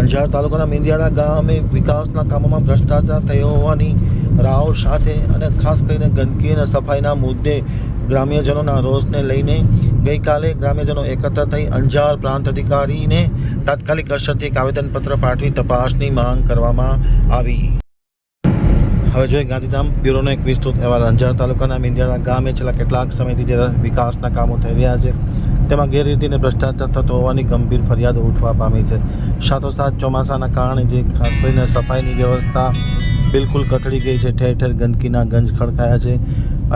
અંજાર તાલુકાના મીંદિયાળા ગામે વિકાસના કામોમાં ભ્રષ્ટાચાર થયો હોવાની રાવ સાથે અને ખાસ કરીને ગંદકી અને સફાઈના મુદ્દે ગ્રામ્યજનોના રોષને લઈને ગઈકાલે ગ્રામ્યજનો એકત્ર થઈ અંજાર પ્રાંત અધિકારીને તાત્કાલિક અસરથી એક આવેદનપત્ર પાઠવી તપાસની માંગ કરવામાં આવી. હવે જોઈએ ગાંધીધામ બ્યુરોનો એક વિસ્તૃત અહેવાલ. અંજાર તાલુકાના મીંદિયાળા ગામે છેલ્લા કેટલાક સમયથી જે વિકાસના કામો થઈ રહ્યા છે. તેમાં ગેરરીતિને ભ્રષ્ટાચાર થતો હોવાની ગંભીર ફરિયાદો ઉઠવા પામી છે. સાથોસાથ ચોમાસાના કારણે જે ખાસ કરીને સફાઈની વ્યવસ્થા બિલકુલ કથળી ગઈ છે. ઠેર ઠેર ગંદકીના ગંજ ખડકાયા છે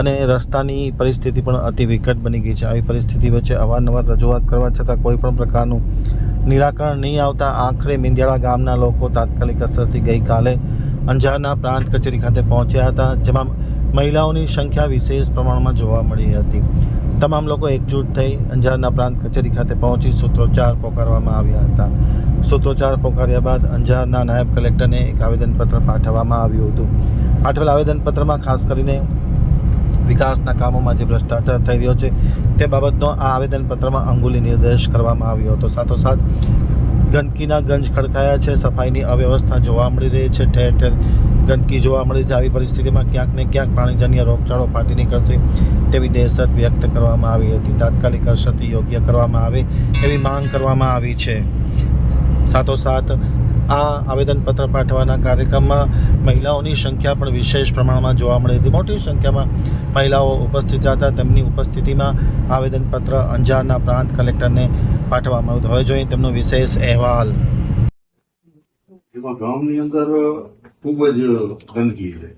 અને રસ્તાની પરિસ્થિતિ પણ અતિ વિકટ બની ગઈ છે. આવી પરિસ્થિતિ વચ્ચે અવારનવાર રજૂઆત કરવા છતાં કોઈ પણ પ્રકારનું નિરાકરણ નહીં આવતા આખરે મિંદિયાળા ગામના લોકો તાત્કાલિક અસરથી ગઈકાલે અંજારના પ્રાંત કચેરી ખાતે પહોંચ્યા હતા, જેમાં મહિલાઓની સંખ્યા વિશેષ પ્રમાણમાં જોવા મળી હતી. તમામ લોકો એકજૂટ થઈ અંજારના પ્રાંત કચેરી ખાતે પહોંચી સૂત્રોચ્ચાર પોકારવામાં આવ્યા હતા. સૂત્રોચ્ચાર પોકાર્યા બાદ અંજારના નાયબ કલેક્ટરને એક આવેદનપત્ર પાઠવવામાં આવ્યું હતું. પાઠવેલ આવેદનપત્રમાં ખાસ કરીને વિકાસના કામોમાં જે ભ્રષ્ટાચાર થઈ રહ્યો છે તે બાબતનો આ આવેદનપત્રમાં અંગુલી નિર્દેશ કરવામાં આવ્યો હતો. સાથોસાથ ગંદકીના ગંજ ખડકાયા છે, સફાઈની અવ્યવસ્થા જોવા મળી રહી છે, ઠેર ઠેર ગંદકી જોવા મળી છે. આવી પરિસ્થિતિમાં ક્યાંક ને ક્યાંક પ્રાણીજન્ય રોગચાળો ફાટી નીકળશે તેવી દહેશત વ્યક્ત કરવામાં આવી હતી. તાત્કાલિક અસરથી યોગ્ય કરવામાં આવે એવી માંગ કરવામાં આવી છે. સાથોસાથ આ આવેદનપત્ર પાઠવવાના કાર્યક્રમમાં મહિલાઓની સંખ્યા પણ વિશેષ પ્રમાણમાં જોવા મળી હતી. મોટી સંખ્યામાં મહિલાઓ ઉપસ્થિત હતા. તેમની ઉપસ્થિતિમાં આવેદનપત્ર અંજારના પ્રાંત કલેક્ટરને પાઠવવામાં આવ્યું હવે જોઈએ તેમનો વિશેષ અહેવાલ. એમાં ગામની અંદર ખૂબ જ ગંદકી છે.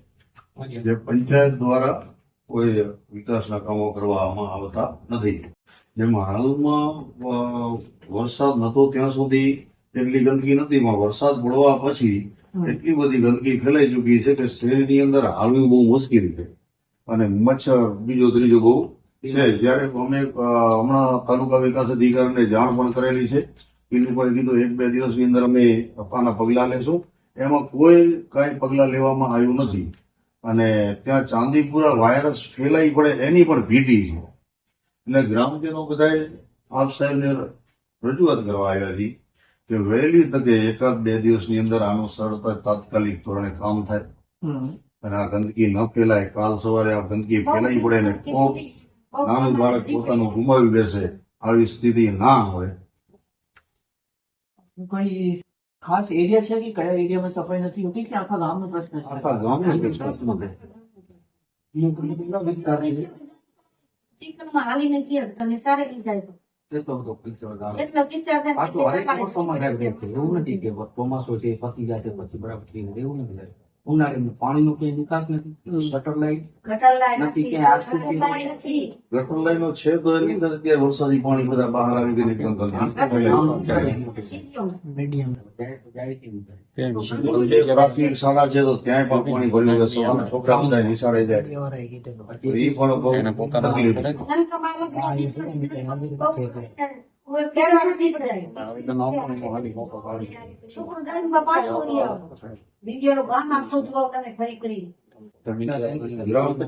જે પંચાયત દ્વારા કોઈ વિકાસના કામો કરવામાં આવતા નથી. જેમાં હાલમાં વરસાદ નતો ત્યાં સુધી એટલી ગંદકી નથી પણ વરસાદ પડવા પછી એટલી બધી ગંદકી ફેલાઈ ચૂકી છે કે શહેરની અંદર હાલવી બહુ મુશ્કેલ છે. અને મચ્છર બીજો ત્રીજો બહુ છે. જયારે અમે હમણાં તાલુકા વિકાસ અધિકારીને જાણ પણ કરેલી છે. પીનુભાઈ કીધું એક બે દિવસની અંદર અમે આના પગલાં લેશું. એમાં કોઈ કાંઈ પગલાં લેવામાં આવ્યું નથી. અને ત્યાં ચાંદીપુરા વાયરસ ફેલાઈ પડે એની પણ ભીતિ છે. એટલે ગ્રામજનો બધાએ આપ સાહેબને રજૂઆત કરવા આવ્યા હતી કે વહેલી તકે એકાદ બે દિવસની અંદર આનું સરળતા તાત્કાલિક ધોરણે કામ થાય. અને આ ગંદકી ન ફેલાય. કાલ સવારે આ ગંદકી ફેલાઈ પડે ને કોક નાનું બાળક પોતાનું ગુમાવી બેસે આવી સ્થિતિ ના હોય. કોઈ ખાસ એરિયા છે કે કયા એરિયામાં સફાઈ નથી હોતી કે આખા ગામનો પ્રશ્ન છે? આખા ગામનો પ્રશ્ન છે. કેટલા વિસ્તાર છે? હાલી નથી હકતા સારી જાય એવું નથી કે ચોમાસું છે પતી જશે પછી બરાબર. એવું નથી ઉનાળામાં પાણીનો કઈ નિકાસ નથી. શટર લાઈટ ગટર લાઈન નથી કે ગટર લાઈનો છે તો એની અંદર અત્યારે વરસાદી પાણી બધા બહાર આવી ગઈ એકદમ પ્રાથમિક શાળા છે તો ત્યાં પણ પાણી ભર્યું છે સવારના છોકરા બધા નિશાળે જાય. એ પણ બહુ તકલીફ.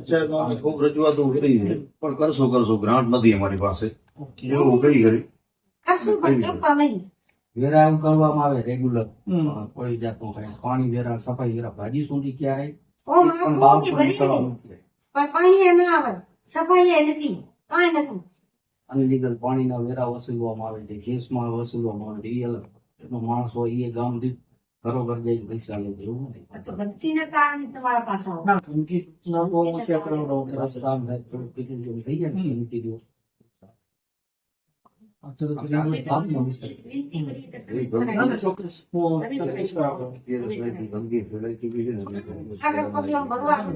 છે પણ કરશો કરશો ગ્રાન્ટ નથી અમારી પાસે એવું કઈ કરી વેરા કરવામાં આવે રેગ્યુલર. કોઈ જાતનું કઈ પાણી વેરા સફાઈ વેરા ભાજી સુધી ક્યારે પણ પણ ના આવે. સફાઈ નથી. કાંઈ નથી. અનલીગલ પાણીના વેરા વસૂલવામાં આવે છે ગેસમાં વસૂલવામાં આવે છે. એ અલગ. એનો માણસ હોય એ ગામ દીઠ ઘરોઘર જઈને પૈસા લે છે એવું નથી.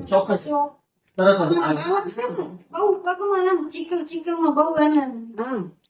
ચોક્કસ હું કરીશ બરાબર. અત્યારે સાહેબ ગંદકી ફેલાઈ ચૂકી